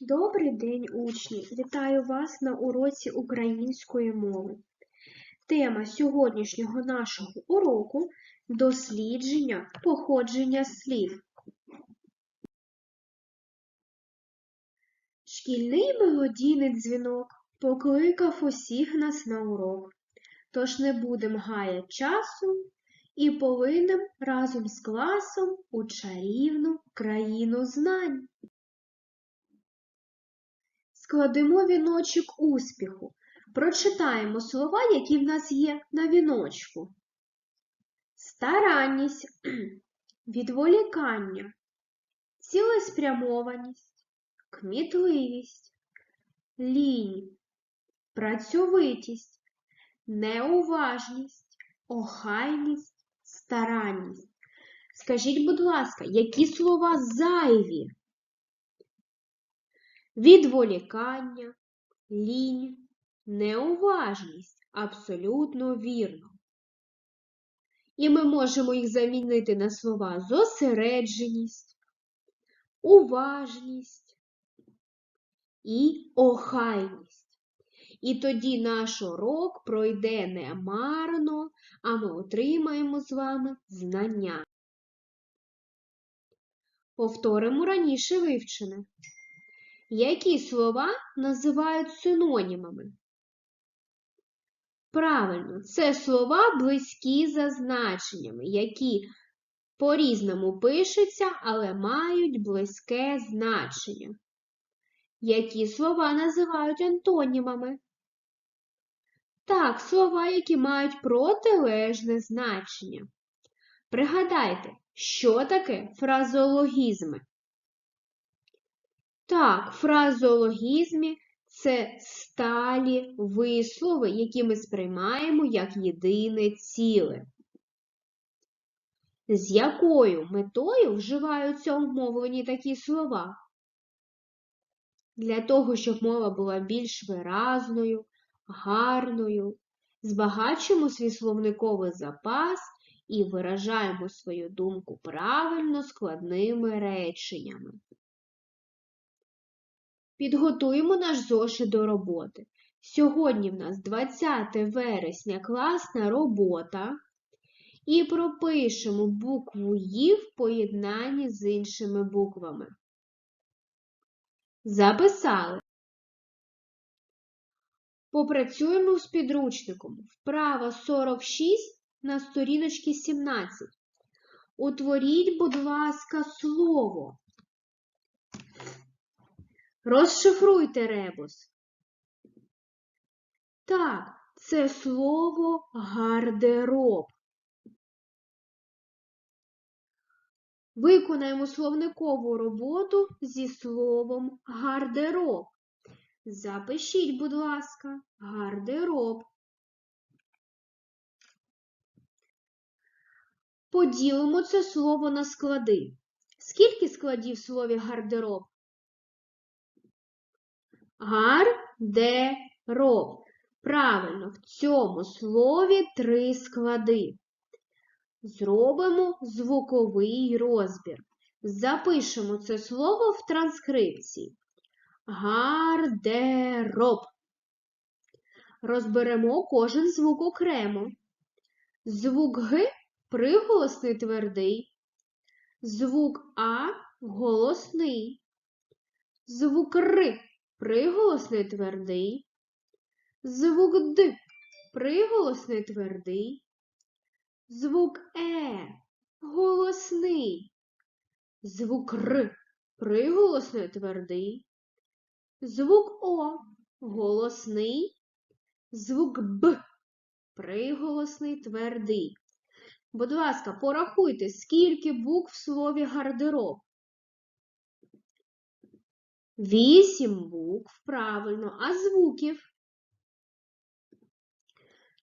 Добрий день, учні! Вітаю вас на уроці української мови. Тема сьогоднішнього нашого уроку дослідження походження слів. Шкільний мелодійний дзвінок покликав усіх нас на урок. Тож не будем гаяти часу і полинем разом з класом у чарівну країну знань. Складемо віночок успіху. Прочитаємо слова, які в нас є на віночку. Старанність, відволікання, цілеспрямованість, кмітливість, лінь, працьовитість, неуважність, охайність, старанність. Скажіть, будь ласка, які слова зайві? Відволікання, лінь, неуважність абсолютно вірно. І ми можемо їх замінити на слова зосередженість, уважність і охайність. І тоді наш урок пройде не марно, а ми отримаємо з вами знання. Повторимо раніше вивчене. Які слова називають синонімами? Правильно, це слова близькі за значеннями, які по-різному пишуться, але мають близьке значення. Які слова називають антонімами? Так, слова, які мають протилежне значення. Пригадайте, що таке фразологізми? Так, фразологізмі це сталі вислови, які ми сприймаємо як єдине ціле. З якою метою вживаються у мовленні такі слова? Для того, щоб мова була більш виразною, гарною, збагачуємо свій словниковий запас і виражаємо свою думку правильно складними реченнями. Підготуємо наш зошит до роботи. Сьогодні в нас 20 вересня класна робота. І пропишемо букву «І» в поєднанні з іншими буквами. Записали. Попрацюємо з підручником. Вправа 46 на сторіночці 17. Утворіть, будь ласка, слово. Розшифруйте ребус. Так, це слово гардероб. Виконаємо словникову роботу зі словом гардероб. Запишіть, будь ласка, гардероб. Поділимо це слово на склади. Скільки складів в слові гардероб? Гардероб. Правильно, в цьому слові три склади. Зробимо звуковий розбір. Запишемо це слово в транскрипції. Гардероб. Розберемо кожен звук окремо. Звук Г приголосний твердий. Звук А голосний. Звук Р приголосний твердий. Звук Д приголосний твердий. Звук Е голосний. Звук Р приголосний твердий. Звук О голосний. Звук Б приголосний твердий. Будь ласка, порахуйте, скільки букв в слові гардероб. Вісім букв, правильно, а звуків?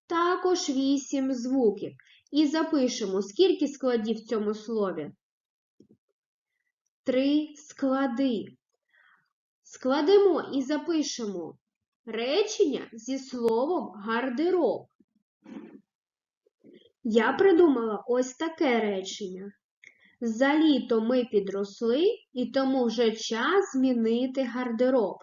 Також вісім звуків. І запишемо, скільки складів в цьому слові? Три склади. Складемо і запишемо речення зі словом гардероб. Я придумала ось таке речення. За літо ми підросли, і тому вже час змінити гардероб.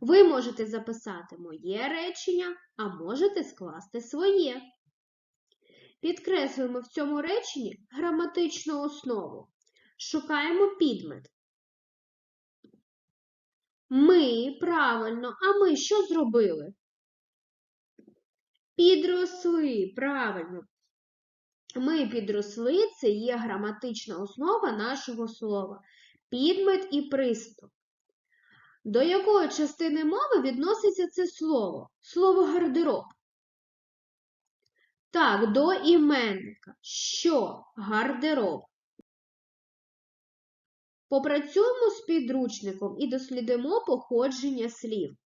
Ви можете записати моє речення, а можете скласти своє. Підкреслюємо в цьому реченні граматичну основу. Шукаємо підмет. Ми, правильно, а ми що зробили? Підросли, правильно. Ми підросли це є граматична основа нашого слова. Підмет і приступ. До якої частини мови відноситься це слово? Слово гардероб. Так, до іменника. Що? Гардероб. Попрацюємо з підручником і дослідимо походження слів.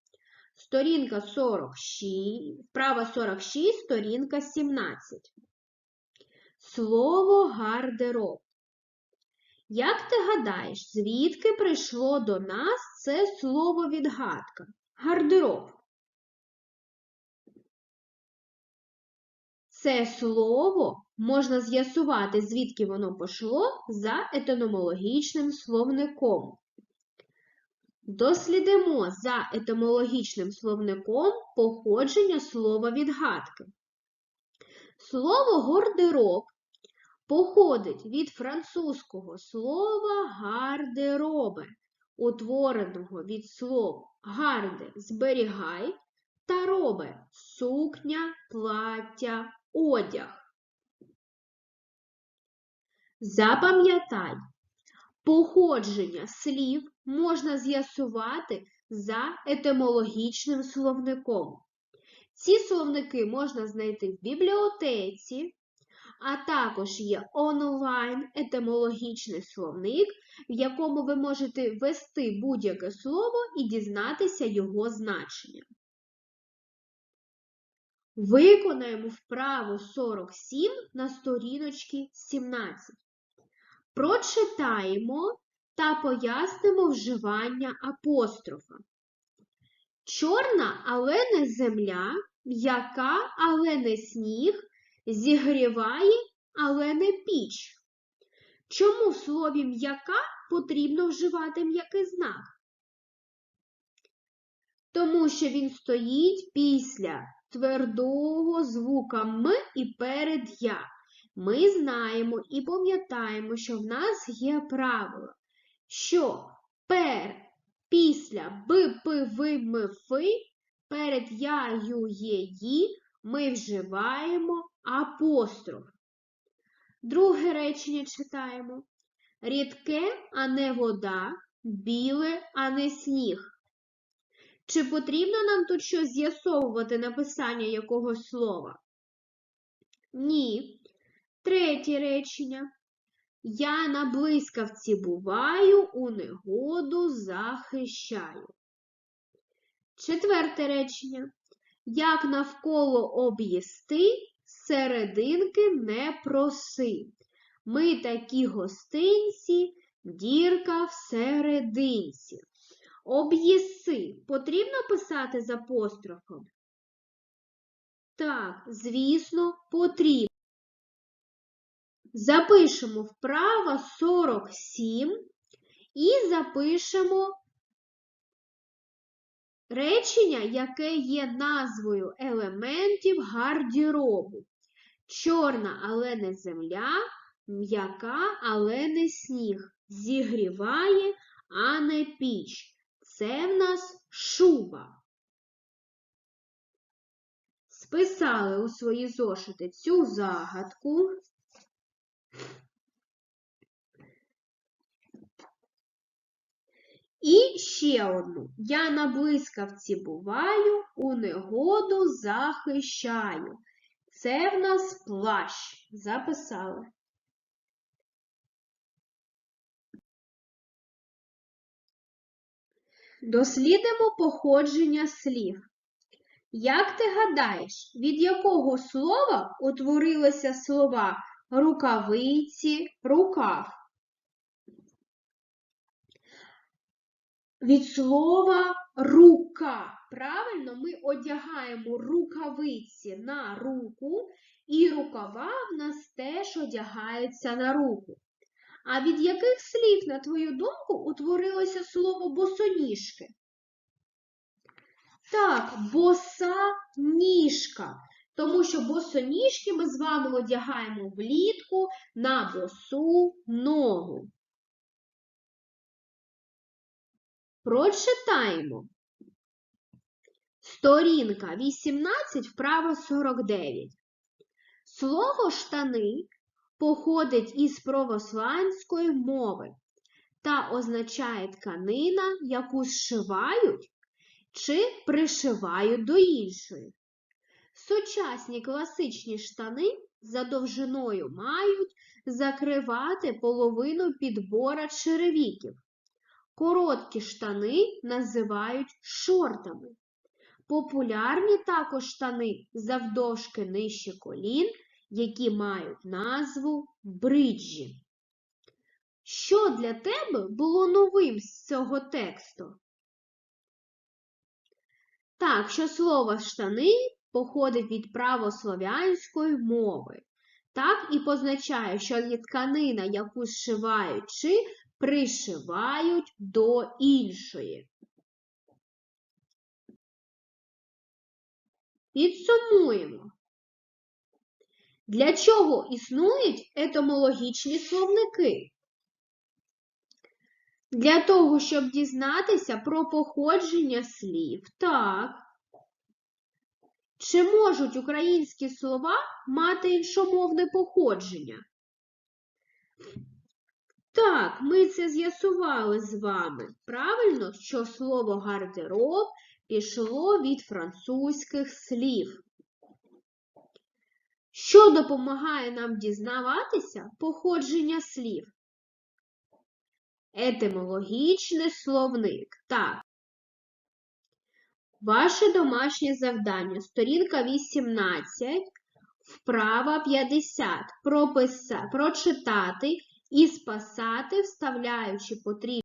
Сторінка 46, вправа 46, сторінка 17. Слово гардероб. Як ти гадаєш, звідки прийшло до нас це слово відгадка? Гардероб. Це слово можна з'ясувати, звідки воно пошло за етономологічним словником. Дослідимо за етимологічним словником походження слова відгадки. Слово гардероб походить від французького слова гардеробе, утвореного від слов гарде зберігай та робе сукня, плаття, одяг. Запам'ятай, походження слів можна з'ясувати за етимологічним словником. Ці словники можна знайти в бібліотеці, а також є онлайн етимологічний словник, в якому ви можете ввести будь-яке слово і дізнатися його значення. Виконаємо вправу 47 на сторіночці 17. Прочитаємо та пояснимо вживання апострофа. Чорна, але не земля, м'яка, але не сніг, зігріває, але не піч. Чому в слові м'яка потрібно вживати м'який знак? Тому що він стоїть після твердого звука М і перед Я. Ми знаємо і пам'ятаємо, що в нас є правило, що пер після Б, П, В, М, Ф перед Я, Ю, Є, Ї ми вживаємо апостроф. Друге речення читаємо. Рідке, а не вода, біле, а не сніг. Чи потрібно нам тут щось з'ясовувати написання якогось слова? Ні. Третє речення. Я на блискавці буваю, у негоду захищаю. Четверте речення. Як навколо об'їсти, серединки не проси. Ми такі гостинці, дірка в серединці. Об'їси потрібно писати з апострофом? Так, звісно, потрібно. Запишемо вправо 47 і запишемо речення, яке є назвою елементів гардеробу. Чорна, але не земля, м'яка, але не сніг. Зігріває, а не піч. Це в нас шуба. Списали у свої зошити цю загадку. І ще одну. Я на блискавці буваю, у негоду захищаю. Це в нас плащ. Записали. Дослідимо походження слів. Як ти гадаєш, від якого слова утворилися слова рукавиці, рукав? Від слова рука. Правильно, ми одягаємо рукавиці на руку, і рукава в нас теж одягаються на руку. А від яких слів, на твою думку, утворилося слово босоніжки? Так, боса ніжка. Тому що босоніжки ми з вами одягаємо влітку на босу ногу. Прочитаємо. Сторінка 18, вправо 49. Слово штани походить із православської мови та означає тканина, яку зшивають чи пришивають до іншої. Сучасні класичні штани за довжиною мають закривати половину підбора черевіків. Короткі штани називають шортами. Популярні також штани завдовжки нижче колін, які мають назву бриджі. Що для тебе було новим з цього тексту? Так, що слово штани походить від правослов'янської мови. Так і позначає, що є тканина, яку зшивають чи пришивають до іншої. Підсумуємо. Для чого існують етомологічні словники? Для того, щоб дізнатися про походження слів. Так. Чи можуть українські слова мати іншомовне походження? Так, ми це з'ясували з вами. Правильно, що слово гардероб пішло від французьких слів. Що допомагає нам дізнаватися походження слів? Етимологічний словник. Так. Ваше домашнє завдання. Сторінка 18, вправа 50. Прописа, прочитати і спасати, вставляючи потрібні